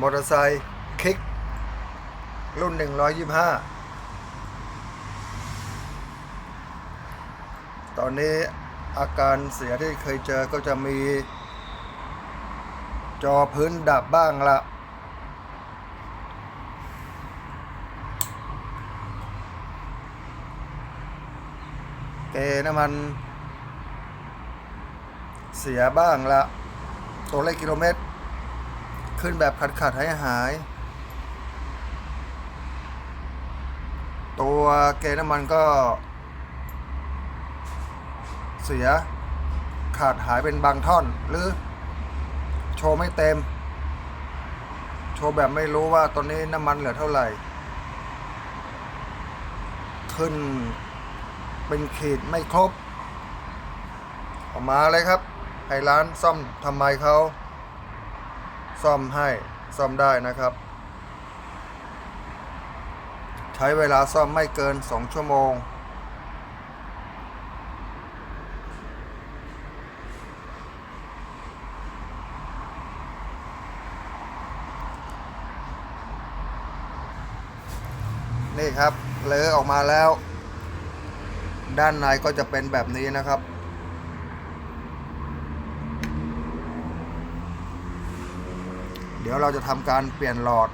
มอเตอร์ไซค์คลิก รุ่น 125 ตอนนี้อาการเสียที่เคยเจอก็จะมี จอพื้นดับบ้างละเกน้ำมัน เสียบ้างละตัวเลขกิโลเมตร ขึ้นแบบขัดขัดหายหาย ตัวเกน้ำมันก็ เสียขาดหายเป็นบางท่อน หรือ โชว์ไม่เต็ม โชว์แบบไม่รู้ว่าตอนนี้น้ำมันเหลือเท่าไหร่ ขึ้นเป็นขีดไม่ครบออกมาเลยครับให้ร้านซ่อมทำไมเขา ซ่อมให้ซ่อมได้นะครับ ใช้เวลาซ่อมไม่เกิน 2 ชั่วโมง นี่ครับเลอะออกมาแล้ว ด้านในก็จะเป็นแบบนี้นะครับ เดี๋ยวเราจะทำการเปลี่ยนหลอด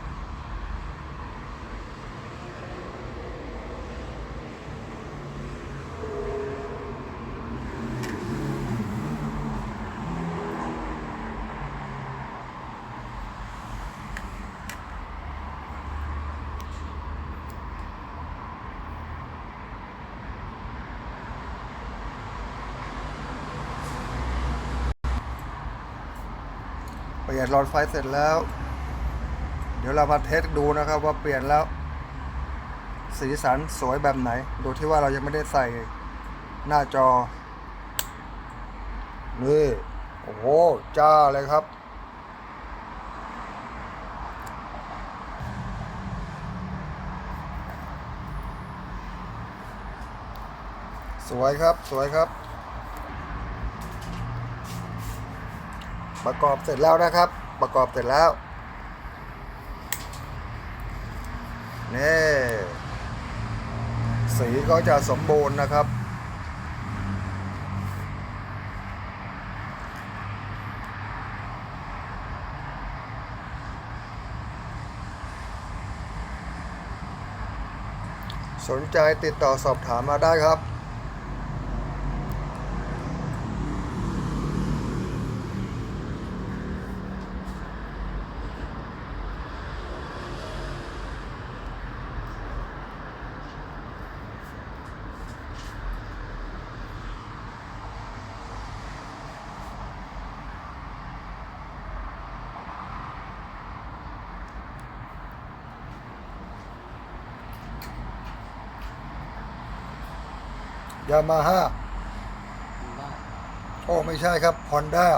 ลี่ยนหลอดไฟเสร็จแล้ว เดี๋ยวเรามาเทสดูนะครับว่าเปลี่ยนแล้ว สีสันสวยแบบไหน ดูที่ว่าเรายังไม่ได้ใส่หน้าจอ นี่ โอ้โห จ้าเลยครับ สวยครับ สวยครับ ประกอบเสร็จแล้วนะครับ ประกอบเสร็จแล้วนี่สีก็จะสมบูรณ์นะครับ สนใจติดต่อสอบถามมาได้ครับ ยามาฮ่าโอ้ไม่ใช่ครับ Honda